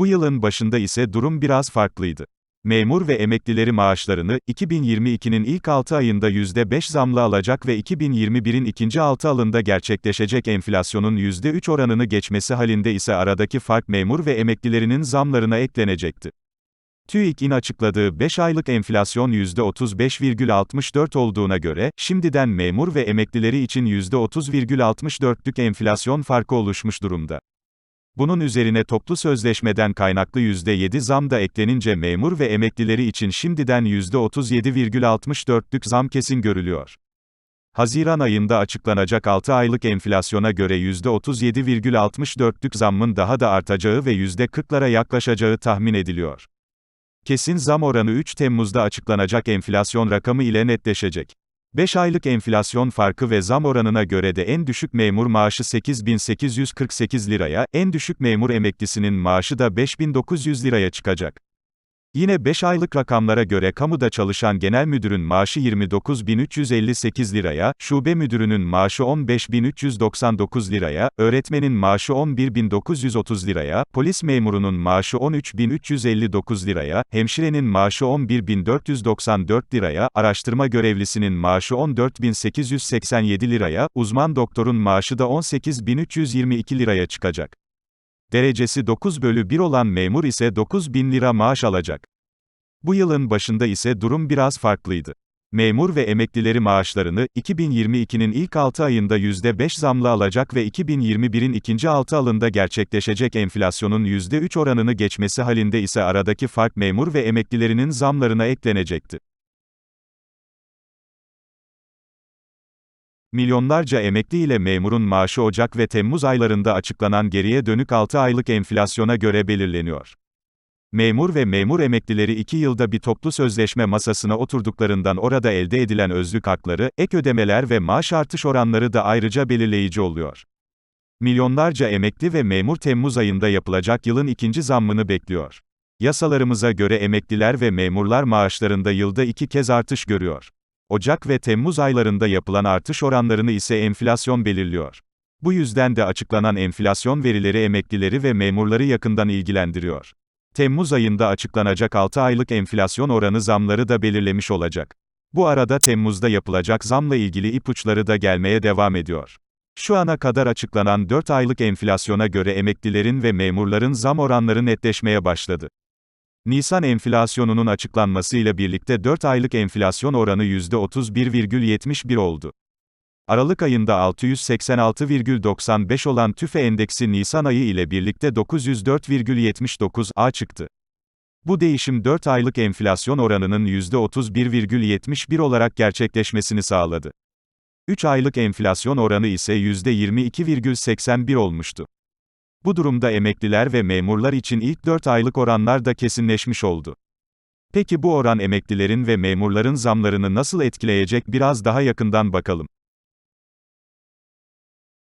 Bu yılın başında ise durum biraz farklıydı. Memur ve emeklileri maaşlarını, 2022'nin ilk 6 ayında %5 zamla alacak ve 2021'in ikinci 6 alında gerçekleşecek enflasyonun %3 oranını geçmesi halinde ise aradaki fark memur ve emeklilerinin zamlarına eklenecekti. TÜİK'in açıkladığı 5 aylık enflasyon %35,64 olduğuna göre, şimdiden memur ve emeklileri için %30,64'lük enflasyon farkı oluşmuş durumda. Bunun üzerine toplu sözleşmeden kaynaklı %7 zam da eklenince memur ve emeklileri için şimdiden %37,64'lük zam kesin görülüyor. Haziran ayında açıklanacak 6 aylık enflasyona göre %37,64'lük zammın daha da artacağı ve %40'lara yaklaşacağı tahmin ediliyor. Kesin zam oranı 3 Temmuz'da açıklanacak enflasyon rakamı ile netleşecek. 5 aylık enflasyon farkı ve zam oranına göre de en düşük memur maaşı 8848 liraya, en düşük memur emeklisinin maaşı da 5900 liraya çıkacak. Yine 5 aylık rakamlara göre kamuda çalışan genel müdürün maaşı 29.358 liraya, şube müdürünün maaşı 15.399 liraya, öğretmenin maaşı 11.930 liraya, polis memurunun maaşı 13.359 liraya, hemşirenin maaşı 11.494 liraya, araştırma görevlisinin maaşı 14.887 liraya, uzman doktorun maaşı da 18.322 liraya çıkacak. Derecesi 9 bölü 1 olan memur ise 9 bin lira maaş alacak. Bu yılın başında ise durum biraz farklıydı. Memur ve emeklileri maaşlarını, 2022'nin ilk 6 ayında %5 zamla alacak ve 2021'in ikinci 6 alında gerçekleşecek enflasyonun %3 oranını geçmesi halinde ise aradaki fark memur ve emeklilerinin zamlarına eklenecekti. Milyonlarca emekli ile memurun maaşı Ocak ve Temmuz aylarında açıklanan geriye dönük 6 aylık enflasyona göre belirleniyor. Memur ve memur emeklileri 2 yılda bir toplu sözleşme masasına oturduklarından orada elde edilen özlük hakları, ek ödemeler ve maaş artış oranları da ayrıca belirleyici oluyor. Milyonlarca emekli ve memur Temmuz ayında yapılacak yılın ikinci zammını bekliyor. Yasalarımıza göre emekliler ve memurlar maaşlarında yılda iki kez artış görüyor. Ocak ve Temmuz aylarında yapılan artış oranlarını ise enflasyon belirliyor. Bu yüzden de açıklanan enflasyon verileri emeklileri ve memurları yakından ilgilendiriyor. Temmuz ayında açıklanacak 6 aylık enflasyon oranı zamları da belirlemiş olacak. Bu arada Temmuz'da yapılacak zamla ilgili ipuçları da gelmeye devam ediyor. Şu ana kadar açıklanan 4 aylık enflasyona göre emeklilerin ve memurların zam oranları netleşmeye başladı. Nisan enflasyonunun açıklanmasıyla birlikte 4 aylık enflasyon oranı %31,71 oldu. Aralık ayında 686,95 olan TÜFE endeksi Nisan ayı ile birlikte 904,79'a çıktı. Bu değişim 4 aylık enflasyon oranının %31,71 olarak gerçekleşmesini sağladı. 3 aylık enflasyon oranı ise %22,81 olmuştu. Bu durumda emekliler ve memurlar için ilk 4 aylık oranlar da kesinleşmiş oldu. Peki bu oran emeklilerin ve memurların zamlarını nasıl etkileyecek biraz daha yakından bakalım.